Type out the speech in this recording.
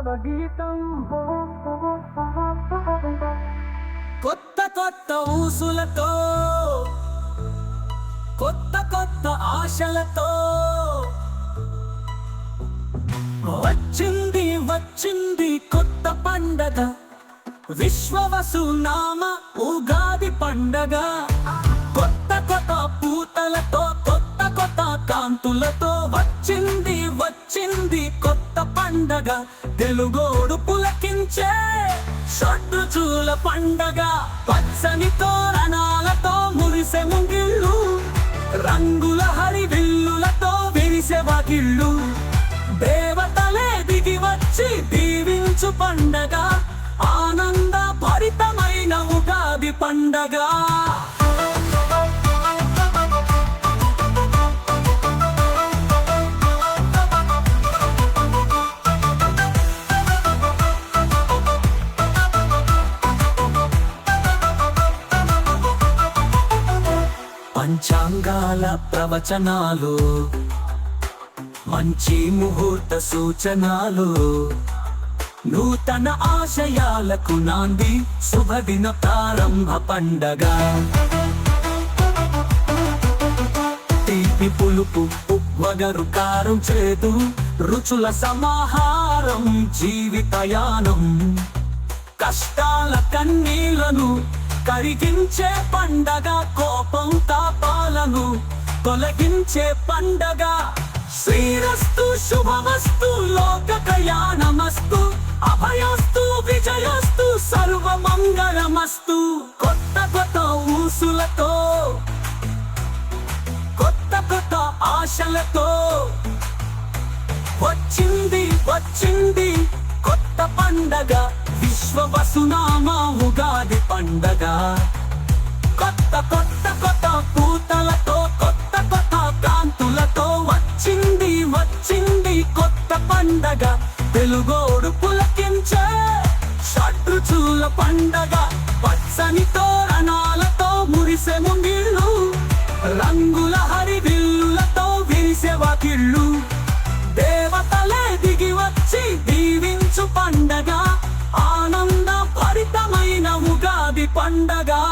గీతం కొత్త కొత్త ఊసులతో కొత్త కొత్త ఆశలతో వచ్చింది వచ్చింది కొత్త పండగ. విశ్వవసునామ ఉగాది పండగ. కొత్త కొత్త పూతలతో కొత్త కొత్త కాంతులతో వచ్చింది వచ్చింది కొత్త పండగ. తెలుగోడు పులకించే షడ్రుచుల పండగ. పచ్చని తోరణాలతో మురిసె ముంగిళ్ళు. రంగుల హరివిల్లులతో విరిసె వాకిళ్ళు. దేవతలే దిగి వచ్చి దీవించు పండగ. ఆనంద భరితమైన ఉగాది పండగ. పంచాంగాల ప్రవచనాలు మంచి ముహూర్త సూచనాలు నూతన ఆశయాలకు నాంది శుభదిన ప్రారంభ పండగ. తీపి పులుపు వగరు కారం చేదు రుచుల సమాహారం జీవితయానం కష్టాల కన్నీలను కరిగించే పండగ కోపం తాపాలను తొలగించే పండగ. శ్రీరస్తు శుభమస్తు లోక కళ్యాణమస్తు అభయస్తు విజయస్తు సర్వమంగళమస్తు. కొత్త కొత్త ఊసులతో కొత్త కొత్త ఆశలతో వచ్చింది వచ్చింది కొత్త పండగ. విశ్వ వసునామ ఉండగా. కొత్త కొత్త కొత్త పూతలతో కొత్త కొత్త కాంతులతో వచ్చింది వచ్చింది కొత్త పండగ. తెలుగోడు పులకించే షడ్రుచుల పండగ. పచ్చని తోరణాలతో మురిసెము నీళ్ళు ఉండగా